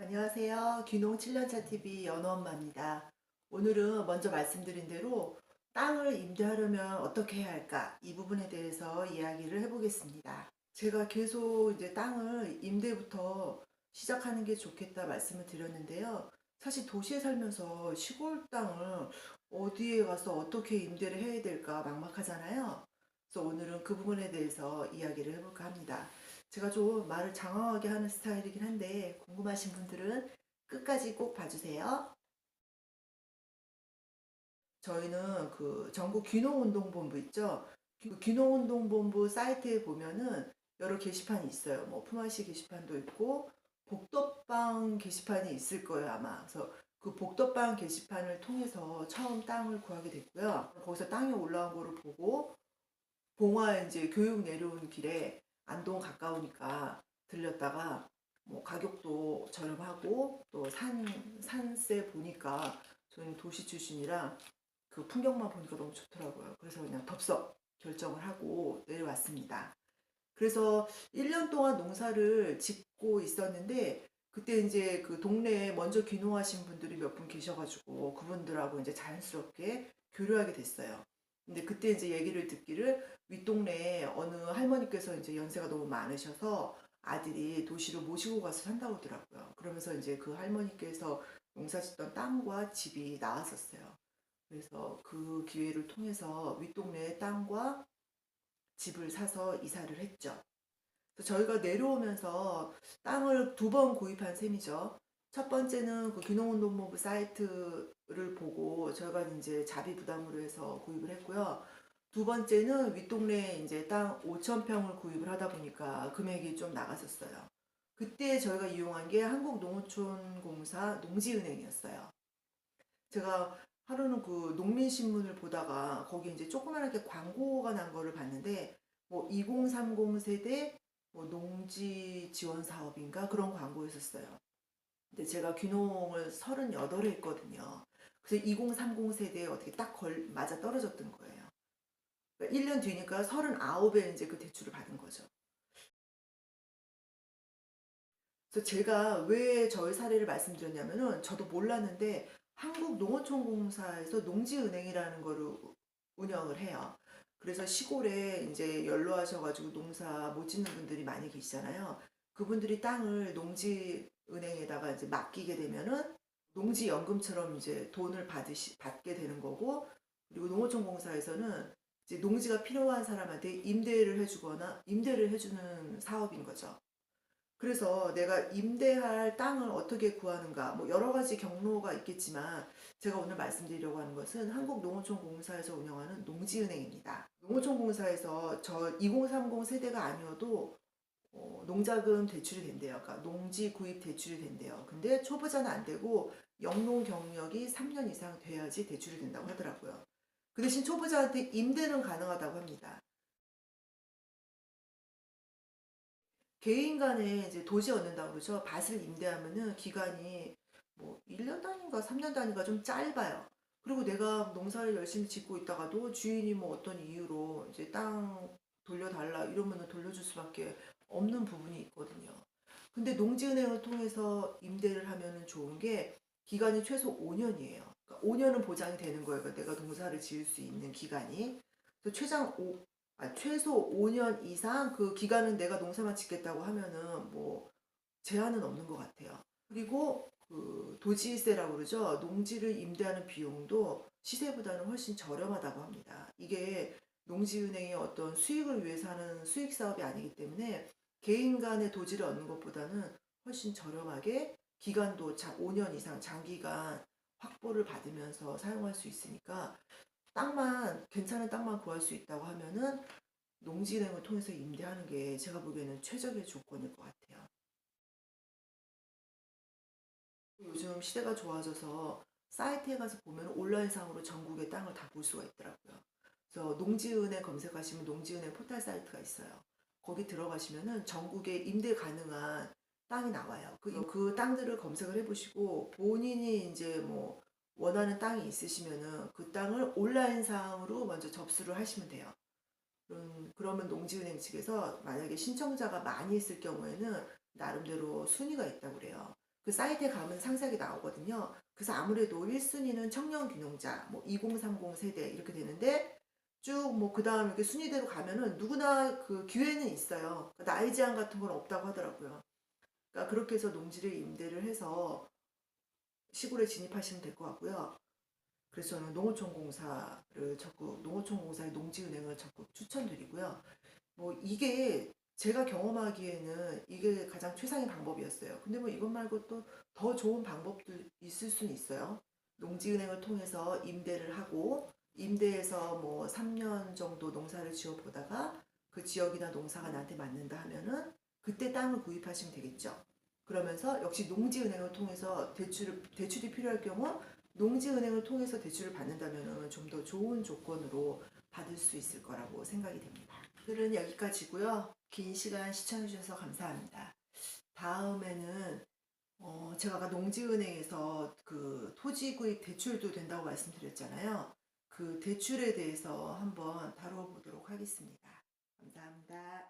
안녕하세요. 귀농 7년차 TV 연우엄마입니다. 오늘은 먼저 말씀드린 대로 땅을 임대하려면 어떻게 해야 할까? 이 부분에 대해서 이야기를 해보겠습니다. 제가 계속 이제 땅을 임대부터 시작하는 게 좋겠다 말씀을 드렸는데요. 사실 도시에 살면서 시골 땅을 어디에 가서 어떻게 임대를 해야 될까 막막하잖아요. 그래서 오늘은 그 부분에 대해서 이야기를 해볼까 합니다. 제가 좀 말을 장황하게 하는 스타일이긴 한데 궁금하신 분들은 끝까지 꼭 봐주세요. 저희는 그 전국 귀농운동본부 있죠? 그 귀농운동본부 사이트에 보면은 여러 게시판이 있어요. 뭐 품앗이 게시판도 있고 복덕방 게시판이 있을 거예요 아마. 그래서 그 복덕방 게시판을 통해서 처음 땅을 구하게 됐고요. 거기서 땅이 올라온 거를 보고 봉화 이제 교육 내려오는 길에 안동 가까우니까 들렸다가 뭐 가격도 저렴하고 또 산 산세 보니까 저는 도시 출신이라 그 풍경만 보니까 너무 좋더라고요. 그래서 그냥 덥석 결정을 하고 내려왔습니다. 그래서 1년 동안 농사를 짓고 있었는데 그때 이제 그 동네에 먼저 귀농하신 분들이 몇 분 계셔가지고 그분들하고 이제 자연스럽게 교류하게 됐어요. 근데 그때 이제 얘기를 듣기를 윗동네에 어느 할머니께서 이제 연세가 너무 많으셔서 아들이 도시로 모시고 가서 산다고 하더라고요. 그러면서 이제 그 할머니께서 농사 짓던 땅과 집이 나왔었어요. 그래서 그 기회를 통해서 윗동네의 땅과 집을 사서 이사를 했죠. 저희가 내려오면서 땅을 두 번 구입한 셈이죠. 첫 번째는 그 귀농운동본부 사이트를 보고 저희가 이제 자비 부담으로 해서 구입을 했고요. 두 번째는 윗동네에 이제 땅 5천 평을 구입을 하다 보니까 금액이 좀 나갔었어요. 그때 저희가 이용한 게 한국농어촌공사 농지은행이었어요. 제가 하루는 그 농민신문을 보다가 거기 이제 조그만하게 광고가 난 거를 봤는데 뭐 2030 세대 뭐 농지 지원 사업인가 그런 광고였었어요. 근데 제가 귀농을 38에 했거든요. 그래서 2030 세대에 어떻게 딱 걸, 맞아 떨어졌던 거예요. 그러니까 1년 뒤니까 39에 이제 그 대출을 받은 거죠. 그래서 제가 왜 저희 사례를 말씀드렸냐면은 저도 몰랐는데 한국농어촌공사에서 농지은행이라는 거를 운영을 해요. 그래서 시골에 이제 연로하셔가지고 농사 못 짓는 분들이 많이 계시잖아요. 그분들이 땅을 농지 은행에다가 이제 맡기게 되면은 농지 연금처럼 이제 돈을 받으시, 받게 되는 거고, 그리고 농어촌공사에서는 이제 농지가 필요한 사람한테 임대를 해주거나 임대를 해주는 사업인 거죠. 그래서 내가 임대할 땅을 어떻게 구하는가, 뭐 여러 가지 경로가 있겠지만, 제가 오늘 말씀드리려고 하는 것은 한국농어촌공사에서 운영하는 농지은행입니다. 농어촌공사에서 저 2030 세대가 아니어도 어, 농자금 대출이 된대요. 그러니까 농지 구입 대출이 된대요. 근데 초보자는 안 되고 영농 경력이 3년 이상 돼야지 대출이 된다고 하더라고요. 그 대신 초보자한테 임대는 가능하다고 합니다. 개인 간에 이제 도지 얻는다고 그러죠. 밭을 임대하면은 기간이 뭐 1년 단위인가 3년 단위가 좀 짧아요. 그리고 내가 농사를 열심히 짓고 있다가도 주인이 뭐 어떤 이유로 이제 땅 돌려달라 이러면은 돌려줄 수밖에 없는 부분이 있거든요. 근데 농지은행을 통해서 임대를 하면은 좋은 게 기간이 최소 5년이에요. 그러니까 5년은 보장이 되는 거예요. 그러니까 내가 농사를 지을 수 있는 기간이. 그래서 최장 5, 아, 최소 5년 이상 그 기간은 내가 농사만 짓겠다고 하면은 뭐 제한은 없는 것 같아요. 그리고 그 도지세라고 그러죠. 농지를 임대하는 비용도 시세보다는 훨씬 저렴하다고 합니다. 이게 농지은행의 어떤 수익을 위해서 하는 수익 사업이 아니기 때문에 개인 간의 도지를 얻는 것보다는 훨씬 저렴하게 기간도 5년 이상 장기간 확보를 받으면서 사용할 수 있으니까 땅만 괜찮은 땅만 구할 수 있다고 하면은 농지은행을 통해서 임대하는 게 제가 보기에는 최적의 조건일 것 같아요. 요즘 시대가 좋아져서 사이트에 가서 보면 온라인상으로 전국의 땅을 다 볼 수가 있더라고요. 그래서 농지은행 검색하시면 농지은행 포털 사이트가 있어요. 거기 들어가시면은 전국에 임대 가능한 땅이 나와요. 그, 그 땅들을 검색을 해보시고 본인이 이제 뭐 원하는 땅이 있으시면은 그 땅을 온라인상으로 먼저 접수를 하시면 돼요. 음, 그러면 농지은행 측에서 만약에 신청자가 많이 있을 경우에는 나름대로 순위가 있다고 그래요. 그 사이트에 가면 상세하게 나오거든요. 그래서 아무래도 1순위는 청년 귀농자, 뭐 2030 세대 이렇게 되는데 쭉 뭐 그 다음 이렇게 순위대로 가면은 누구나 그 기회는 있어요. 그러니까 나이 제한 같은 건 없다고 하더라고요. 그러니까 그렇게 해서 농지를 임대를 해서 시골에 진입하시면 될 것 같고요. 그래서 저는 농어촌공사를 적극 농어촌공사의 농지은행을 적극 추천드리고요. 뭐 이게 제가 경험하기에는 이게 가장 최상의 방법이었어요. 근데 뭐 이것 말고 또 더 좋은 방법도 있을 수는 있어요. 농지은행을 통해서 임대를 하고 임대해서 뭐 3년 정도 농사를 지어 보다가 그 지역이나 농사가 나한테 맞는다 하면은 그때 땅을 구입하시면 되겠죠. 그러면서 역시 농지은행을 통해서 대출을 대출이 필요할 경우 농지은행을 통해서 대출을 받는다면 좀더 좋은 조건으로 받을 수 있을 거라고 생각이 됩니다. 오늘은 여기까지고요. 긴 시간 시청해 주셔서 감사합니다. 다음에는 어, 제가 농지은행에서 그 토지 구입 대출도 된다고 말씀드렸잖아요. 그 대출에 대해서 한번 다뤄보도록 하겠습니다. 감사합니다.